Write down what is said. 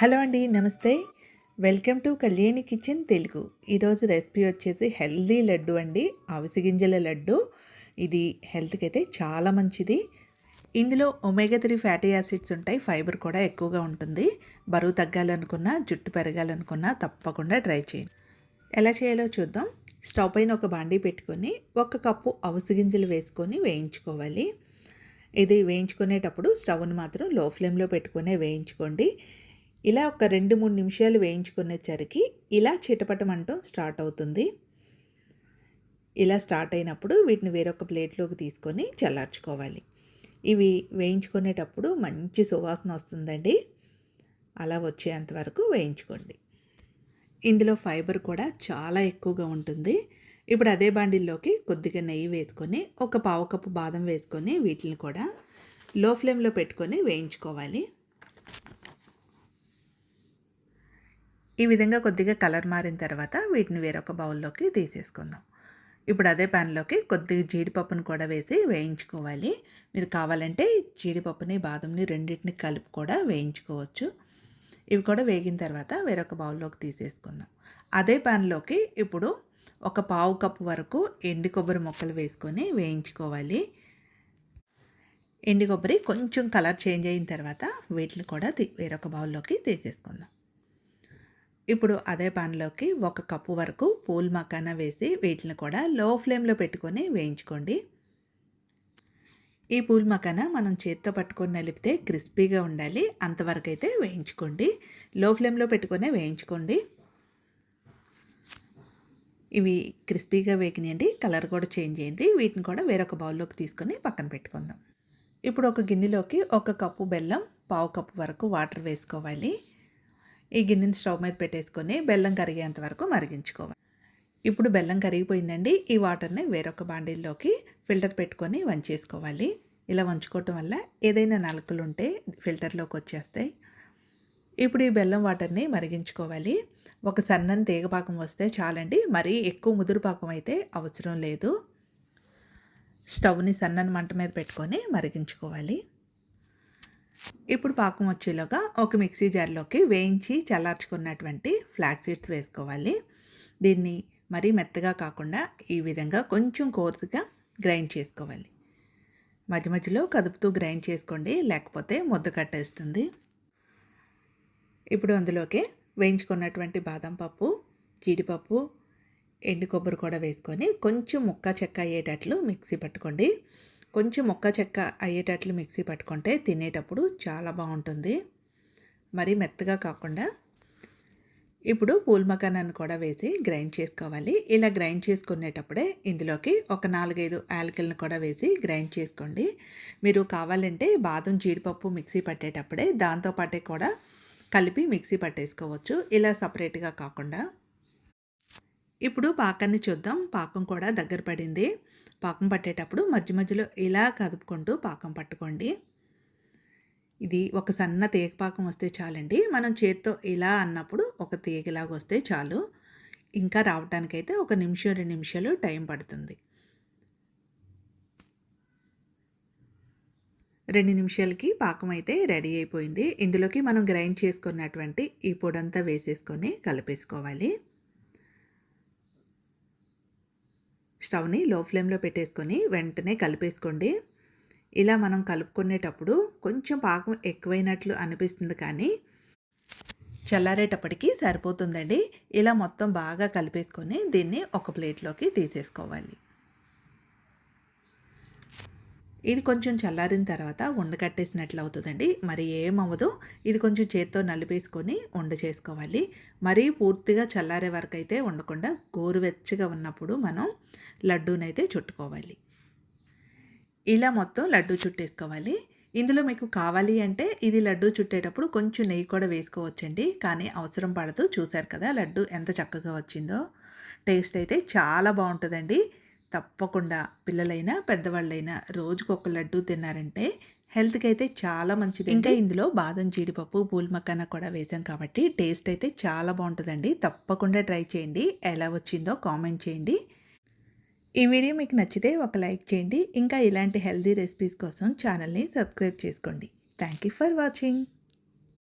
Hello అండి నమస్తే. Welcome to Kalyani kitchen Telugu. ఈరోజు రెసిపీ వచ్చేసి హెల్దీ లడ్డు అండి అవిసి గింజల లడ్డు. ఇది హెల్త్కి అయితే చాలా మంచిది. ఇందులో ఒమేగా త్రీ ఫ్యాటీ యాసిడ్స్ ఉంటాయి ఫైబర్ కూడా ఎక్కువగా ఉంటుంది. బరువు తగ్గాలనుకున్నా జుట్టు పెరగాలనుకున్నా తప్పకుండా ట్రై చేయండి. ఎలా చేయాలో చూద్దాం. స్టవ్ పైన ఒక బాండీ పెట్టుకొని ఒక కప్పు అవిసి గింజలు వేసుకొని వేయించుకోవాలి. ఇది వేయించుకునేటప్పుడు స్టవ్ని మాత్రం లో ఫ్లేమ్లో పెట్టుకునే వేయించుకోండి. ఇలా ఒక రెండు మూడు నిమిషాలు వేయించుకునేసరికి ఇలా చిటపటమంటం స్టార్ట్ అవుతుంది. ఇలా స్టార్ట్ అయినప్పుడు వీటిని వేరొక ప్లేట్లోకి తీసుకొని చల్లార్చుకోవాలి. ఇవి వేయించుకునేటప్పుడు మంచి సువాసన వస్తుందండి. అలా వచ్చేంత వరకు వేయించుకోండి. ఇందులో ఫైబర్ కూడా చాలా ఎక్కువగా ఉంటుంది. ఇప్పుడు అదే బాండిల్లోకి కొద్దిగా నెయ్యి వేసుకొని ఒక పావు కప్పు బాదం వేసుకొని వీటిని కూడా లో ఫ్లేమ్లో పెట్టుకొని వేయించుకోవాలి. ఈ విధంగా కొద్దిగా కలర్ మారిన తర్వాత వీటిని వేరొక బౌల్లోకి తీసేసుకుందాం. ఇప్పుడు అదే ప్యాన్లోకి కొద్దిగా జీడిపప్పును కూడా వేసి వేయించుకోవాలి. మీరు కావాలంటే జీడిపప్పుని బాదంని రెండింటిని కలిపి కూడా వేయించుకోవచ్చు. ఇవి కూడా వేగిన తర్వాత వేరొక బౌల్లోకి తీసేసుకుందాం. అదే ప్యాన్లోకి ఇప్పుడు ఒక పావు కప్పు వరకు ఎండి కొబ్బరి ముక్కలు వేసుకొని వేయించుకోవాలి. ఎండి కొబ్బరి కొంచెం కలర్ చేంజ్ అయిన తర్వాత వీటిని కూడా వేరొక బౌల్లోకి తీసేసుకుందాం. ఇప్పుడు అదే పాన్లోకి ఒక కప్పు వరకు పూల్ మకానా వేసి వీటిని కూడా లో ఫ్లేమ్లో పెట్టుకొని వేయించుకోండి. ఈ పూల్ మకానా మనం చేత్తో పట్టుకొని నలిపితే క్రిస్పీగా ఉండాలి. అంతవరకు అయితే వేయించుకోండి. లో ఫ్లేమ్లో పెట్టుకొని వేయించుకోండి. ఇవి క్రిస్పీగా వేగినాయండి. కలర్ కూడా చేంజ్ అయింది. వీటిని కూడా వేరొక బౌల్లోకి తీసుకొని పక్కన పెట్టుకుందాం. ఇప్పుడు ఒక గిన్నెలోకి ఒక కప్పు బెల్లం పావు కప్పు వరకు వాటర్ వేసుకోవాలి. ఈ గిన్నెని స్టవ్ మీద పెట్టేసుకొని బెల్లం కరిగేంత వరకు మరిగించుకోవాలి. ఇప్పుడు బెల్లం కరిగిపోయిందండి. ఈ వాటర్ని వేరొక బాండీల్లోకి ఫిల్టర్ పెట్టుకొని వంచేసుకోవాలి. ఇలా వంచుకోవటం వల్ల ఏదైనా నలుకలు ఉంటే ఫిల్టర్లోకి వచ్చేస్తాయి. ఇప్పుడు ఈ బెల్లం వాటర్ని మరిగించుకోవాలి. ఒక సన్నని తీగపాకం వస్తే చాలండి. మరీ ఎక్కువ ముదురు పాకం అయితే అవసరం లేదు. స్టవ్ని సన్నని మంట మీద పెట్టుకొని మరిగించుకోవాలి. ఇప్పుడు పాకం వచ్చేలోగా ఒక మిక్సీ జార్లోకి వేయించి చల్లార్చుకున్నటువంటి ఫ్లాక్ సీడ్స్ వేసుకోవాలి. దీన్ని మరీ మెత్తగా కాకుండా ఈ విధంగా కొంచెం కోర్సుగా గ్రైండ్ చేసుకోవాలి. మధ్య మధ్యలో కదుపుతూ గ్రైండ్ చేసుకోండి లేకపోతే ముద్ద కట్టేస్తుంది. ఇప్పుడు అందులోకి వేయించుకున్నటువంటి బాదం పప్పు జీడిపప్పు ఎండు కొబ్బరి కూడా వేసుకొని కొంచెం ముక్క చెక్క అయ్యేటట్లు మిక్సీ పట్టుకోండి. కొంచెం మొక్క చెక్క అయ్యేటట్లు మిక్సీ పట్టుకుంటే తినేటప్పుడు చాలా బాగుంటుంది. మరి మెత్తగా కాకుండా ఇప్పుడు పూల్ మకానాన్ని కూడా వేసి గ్రైండ్ చేసుకోవాలి. ఇలా గ్రైండ్ చేసుకునేటప్పుడే ఇందులోకి ఒక నాలుగైదు యాలకల్ని కూడా వేసి గ్రైండ్ చేసుకోండి. మీరు కావాలంటే బాదం జీడిపప్పు మిక్సీ పట్టేటప్పుడే దాంతోపాటే కూడా కలిపి మిక్సీ పట్టేసుకోవచ్చు. ఇలా సపరేట్గా కాకుండా. ఇప్పుడు పాకాన్ని చూద్దాం. పాకం కూడా దగ్గర పడింది. పాకం పట్టేటప్పుడు మధ్య మధ్యలో ఇలా కదుపుకుంటూ పాకం పట్టుకోండి. ఇది ఒక సన్న తీగ పాకం వస్తే చాలండి. మనం చేత్తో ఇలా అన్నప్పుడు ఒక తీగలాగా వస్తే చాలు. ఇంకా రావటానికైతే ఒక నిమిషం రెండు నిమిషాలు టైం పడుతుంది. రెండు నిమిషాలకి పాకం అయితే రెడీ అయిపోయింది. ఇందులోకి మనం గ్రైండ్ చేసుకున్నటువంటి ఈ పొడంతా వేసేసుకొని కలిపేసుకోవాలి. స్టవ్ని లో ఫ్లేమ్లో పెట్టేసుకొని వెంటనే కలిపేసుకోండి. ఇలా మనం కలుపుకునేటప్పుడు కొంచెం పాకం ఎక్కువైనట్లు అనిపిస్తుంది కానీ చల్లారేటప్పటికి సరిపోతుందండి. ఇలా మొత్తం బాగా కలిపేసుకొని దీన్ని ఒక ప్లేట్లోకి తీసేసుకోవాలి. ఇది కొంచెం చల్లారిన తర్వాత ఉండ కట్టేసినట్లు అవుతుందండి. మరి ఏమవ్వదు. ఇది కొంచెం చేత్తో నలిపేసుకొని ఉండ చేసుకోవాలి. మరీ పూర్తిగా చల్లారే వరకు అయితే ఉండకుండా గోరువెచ్చగా ఉన్నప్పుడు మనం లడ్డూనైతే చుట్టుకోవాలి. ఇలా మొత్తం లడ్డు చుట్టేసుకోవాలి. ఇందులో మీకు కావాలి అంటే ఇది లడ్డు చుట్టేటప్పుడు కొంచెం నెయ్యి కూడా వేసుకోవచ్చండి. కానీ అవసరం పడదు. చూశారు కదా లడ్డు ఎంత చక్కగా వచ్చిందో. టేస్ట్ అయితే చాలా బాగుంటుందండి. తప్పకుండా పిల్లలైనా పెద్దవాళ్ళైనా రోజుకు ఒక లడ్డు తిన్నారంటే హెల్త్కి అయితే చాలా మంచిది ఇంకా ఇందులో బాదం జీడిపప్పు పూల్ మకానా కూడా వేసాం కాబట్టి టేస్ట్ అయితే చాలా బాగుంటుందండి తప్పకుండా ట్రై చేయండి. ఎలా వచ్చిందో కామెంట్ చేయండి. ఈ వీడియో మీకు నచ్చితే ఒక లైక్ చేయండి. ఇంకా ఇలాంటి హెల్తీ రెసిపీస్ కోసం ఛానల్ని సబ్స్క్రైబ్ చేసుకోండి. Thank you for watching.